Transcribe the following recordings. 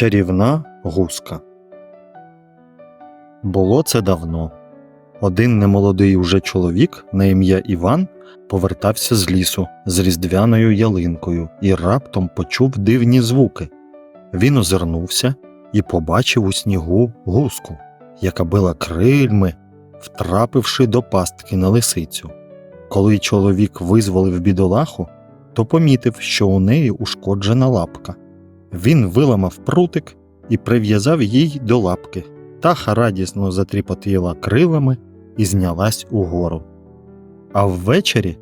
Чарівна гуска. Було це давно. Один немолодий уже чоловік на ім'я Іван повертався з лісу з різдвяною ялинкою і раптом почув дивні звуки. Він озирнувся і побачив у снігу гуску, яка била крильми, втрапивши до пастки на лисицю. Коли чоловік визволив бідолаху, то помітив, що у неї ушкоджена лапка. Він виламав прутик і прив'язав їй до лапки. Птаха радісно затріпотіла крилами і знялась угору. А ввечері,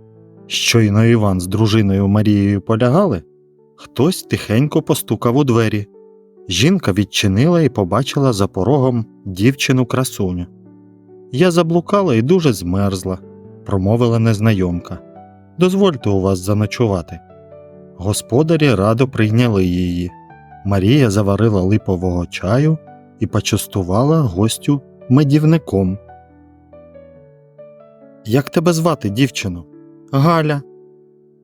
щойно Іван з дружиною Марією полягали, хтось тихенько постукав у двері. Жінка відчинила і побачила за порогом дівчину красуню. Я заблукала і дуже змерзла, промовила незнайомка. Дозвольте у вас заночувати. Господарі радо прийняли її. Марія заварила липового чаю і почастувала гостю медівником. Як тебе звати, дівчино? Галя.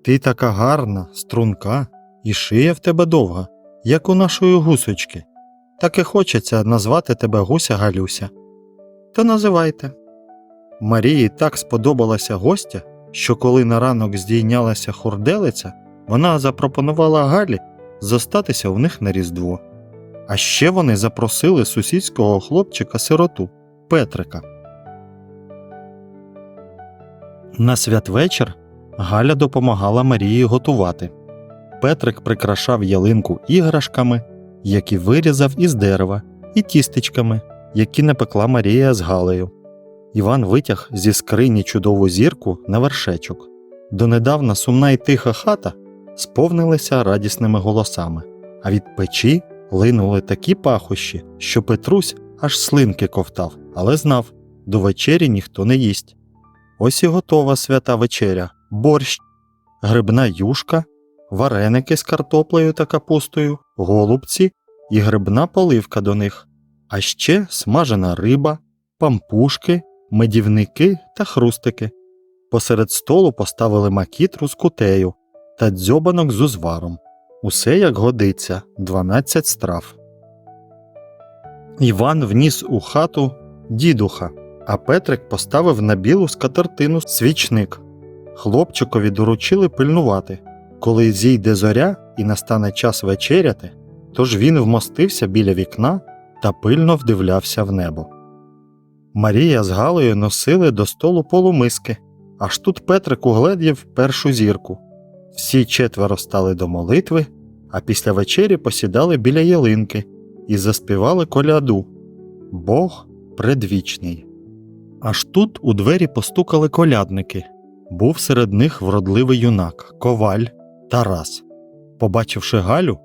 Ти така гарна, струнка, і шия в тебе довга, як у нашої гусочки. Так і хочеться назвати тебе гуся Галюся. То називайте. Марії так сподобалася гостя, що коли на ранок здійнялася хурделиця, вона запропонувала Галі зостатися у них на Різдво. А ще вони запросили сусідського хлопчика сироту Петрика. На святвечір Галя допомагала Марії готувати. Петрик прикрашав ялинку іграшками, які вирізав із дерева, і тістечками, які напекла Марія з Галею. Іван витяг зі скрині чудову зірку на вершечок. Донедавна сумна й тиха хата сповнилася радісними голосами, а від печі линули такі пахощі, що Петрусь аж слинки ковтав, але знав до вечері ніхто не їсть. Ось і готова свята вечеря, борщ, грибна юшка, вареники з картоплею та капустою, голубці і грибна поливка до них, а ще смажена риба, пампушки, медівники та хрустики. Посеред столу поставили макітру з кутею та дзьобанок з узваром. Усе як годиться, 12 страв. Іван вніс у хату дідуха, а Петрик поставив на білу скатертину свічник. Хлопчикові доручили пильнувати. Коли зійде зоря і настане час вечеряти, тож він вмостився біля вікна та пильно вдивлявся в небо. Марія з Галею носили до столу полумиски, аж тут Петрик угледів першу зірку. Всі четверо стали до молитви, а після вечері посідали біля ялинки і заспівали коляду Бог предвічний. Аж тут у двері постукали колядники. Був серед них вродливий юнак, коваль Тарас. Побачивши Галю,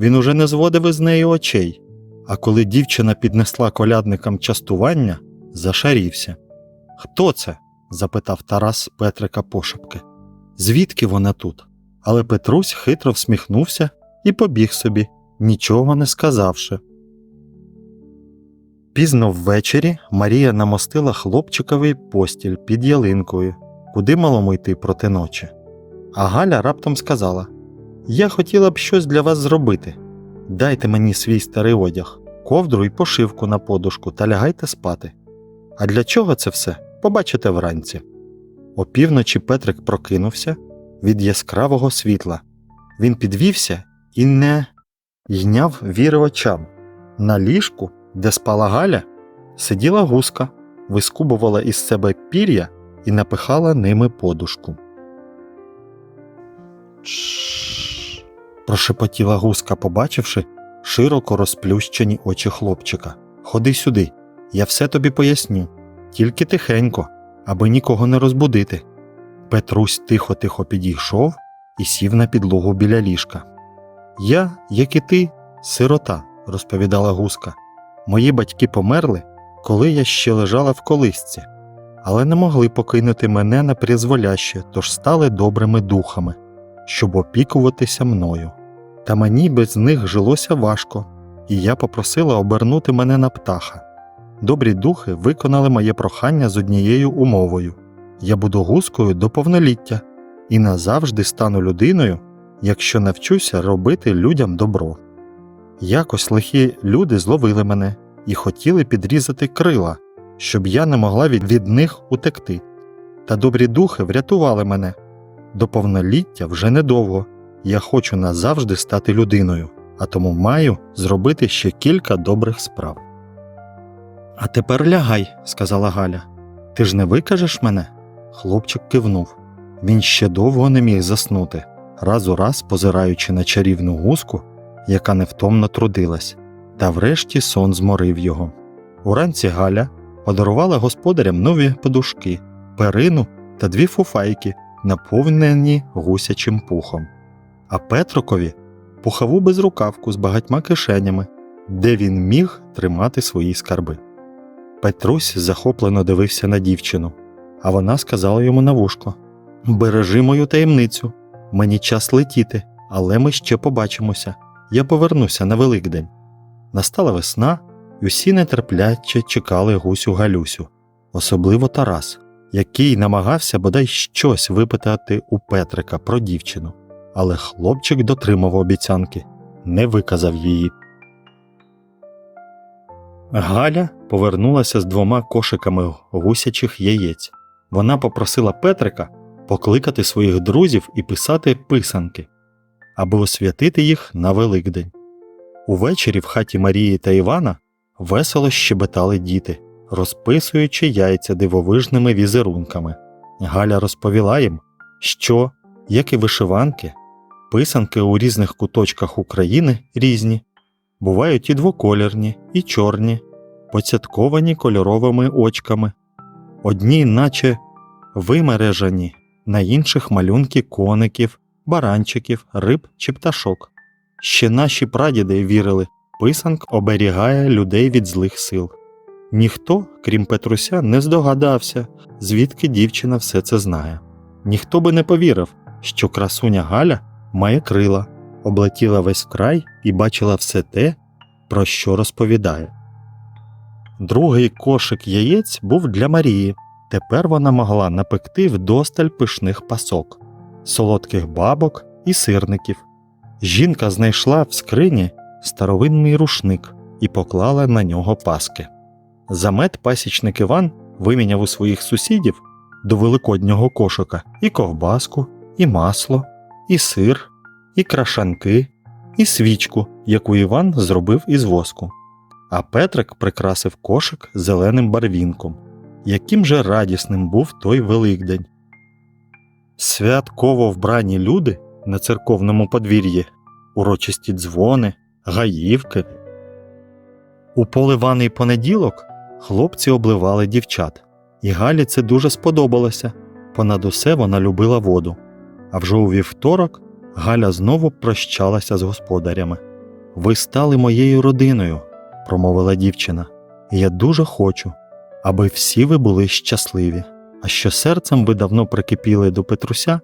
він уже не зводив із неї очей, а коли дівчина піднесла колядникам частування, зашарівся. Хто це? запитав Тарас Петрика пошепки. Звідки вона тут? Але Петрусь хитро всміхнувся і побіг собі, нічого не сказавши. Пізно ввечері Марія намостила хлопчиковий постіль під ялинкою, куди малому йти проти ночі. А Галя раптом сказала: Я хотіла б щось для вас зробити. Дайте мені свій старий одяг, ковдру і пошивку на подушку та лягайте спати. А для чого це все? Побачите вранці. Опівночі Петрик прокинувся від яскравого світла. Він підвівся і не йняв віри очам. На ліжку, де спала Галя, сиділа гуска, вискубувала із себе пір'я і напихала ними подушку. Прошепотіла гуска, побачивши широко розплющені очі хлопчика. Ходи сюди, я все тобі поясню, тільки тихенько, аби нікого не розбудити. Петрусь тихо тихо підійшов і сів на підлогу біля ліжка. Я, як і ти, сирота, розповідала гуска. Мої батьки померли, коли я ще лежала в колисці, але не могли покинути мене на призволяще, тож стали добрими духами, щоб опікуватися мною. Та мені без них жилося важко, і я попросила обернути мене на птаха. Добрі духи виконали моє прохання з однією умовою я буду гускою до повноліття і назавжди стану людиною, якщо навчуся робити людям добро. Якось лихі люди зловили мене і хотіли підрізати крила, щоб я не могла від, них утекти. Та добрі духи врятували мене. До повноліття вже недовго. Я хочу назавжди стати людиною, а тому маю зробити ще кілька добрих справ. А тепер лягай, сказала Галя. Ти ж не викажеш мене? Хлопчик кивнув. Він ще довго не міг заснути, раз у раз позираючи на чарівну гуску, яка невтомно трудилась, та врешті сон зморив його. Уранці Галя подарувала господарям нові подушки, перину та дві фуфайки, наповнені гусячим пухом, а Петрокові пухову безрукавку з багатьма кишенями, де він міг тримати свої скарби. Петрусь захоплено дивився на дівчину, а вона сказала йому на вушко Бережи мою таємницю, мені час летіти, але ми ще побачимося. Я повернуся на Великдень. Настала весна, і усі нетерпляче чекали гусю Галюсю, особливо Тарас, який намагався бодай щось випитати у Петрика про дівчину, але хлопчик дотримав обіцянки, не виказав її. Галя повернулася з двома кошиками гусячих яєць. Вона попросила Петрика покликати своїх друзів і писати писанки, аби освятити їх на Великдень. Увечері в хаті Марії та Івана весело щебетали діти, розписуючи яйця дивовижними візерунками. Галя розповіла їм, що, як і вишиванки, писанки у різних куточках України різні, бувають і двоколірні, і чорні, поцятковані кольоровими очками, одні, наче вимережані, на інших малюнки коників, баранчиків, риб чи пташок. Ще наші прадіди вірили, писанк оберігає людей від злих сил. Ніхто, крім Петруся, не здогадався, звідки дівчина все це знає. Ніхто би не повірив, що красуня Галя має крила, облетіла весь край і бачила все те, про що розповідає. Другий кошик яєць був для Марії. Тепер вона могла напекти вдосталь пишних пасок, солодких бабок і сирників. Жінка знайшла в скрині старовинний рушник і поклала на нього паски. Замет пасічник Іван виміняв у своїх сусідів до великоднього кошика і ковбаску, і масло, і сир, і крашанки, і свічку, яку Іван зробив із воску. А Петрик прикрасив кошик зеленим барвінком. Яким же радісним був той Великдень. Святково вбрані люди на церковному подвір'ї, урочисті дзвони, гаївки. У поливаний понеділок хлопці обливали дівчат, і Галі це дуже сподобалося. Понад усе вона любила воду. А вже у вівторок Галя знову прощалася з господарями. Ви стали моєю родиною, промовила дівчина, і я дуже хочу, аби всі ви були щасливі. А що серцем ви давно прикипіли до Петруся,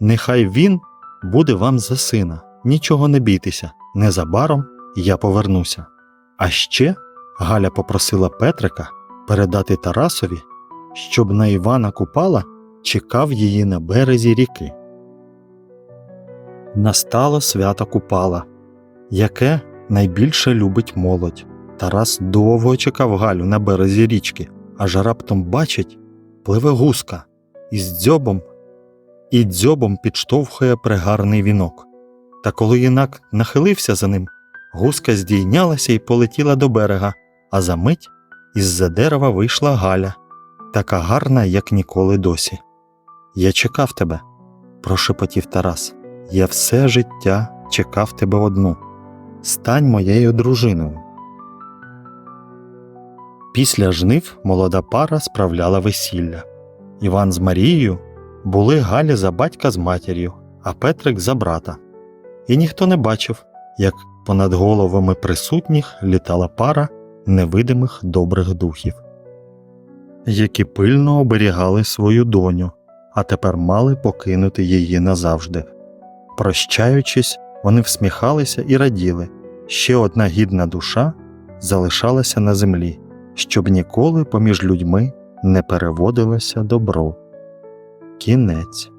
нехай він буде вам за сина. Нічого не бійтеся, незабаром я повернуся. А ще Галя попросила Петрика передати Тарасові, щоб на Івана Купала чекав її на березі ріки. Настало свято Купала, яке найбільше любить молодь. Тарас довго чекав Галю на березі річки, аж раптом бачить, пливе гуска із дзьобом і дзьобом підштовхує пригарний вінок. Та коли юнак нахилився за ним, гуска здійнялася і полетіла до берега, а за мить із-за дерева вийшла Галя, така гарна, як ніколи досі. Я чекав тебе, прошепотів Тарас. Я все життя чекав тебе одну. Стань моєю дружиною. Після жнив молода пара справляла весілля. Іван з Марією були Галі за батька з матір'ю, а Петрик за брата. І ніхто не бачив, як понад головами присутніх літала пара невидимих добрих духів, які пильно оберігали свою доню, а тепер мали покинути її назавжди. Прощаючись, вони всміхалися і раділи. Ще одна гідна душа залишалася на землі, щоб ніколи поміж людьми не переводилося добро. Кінець.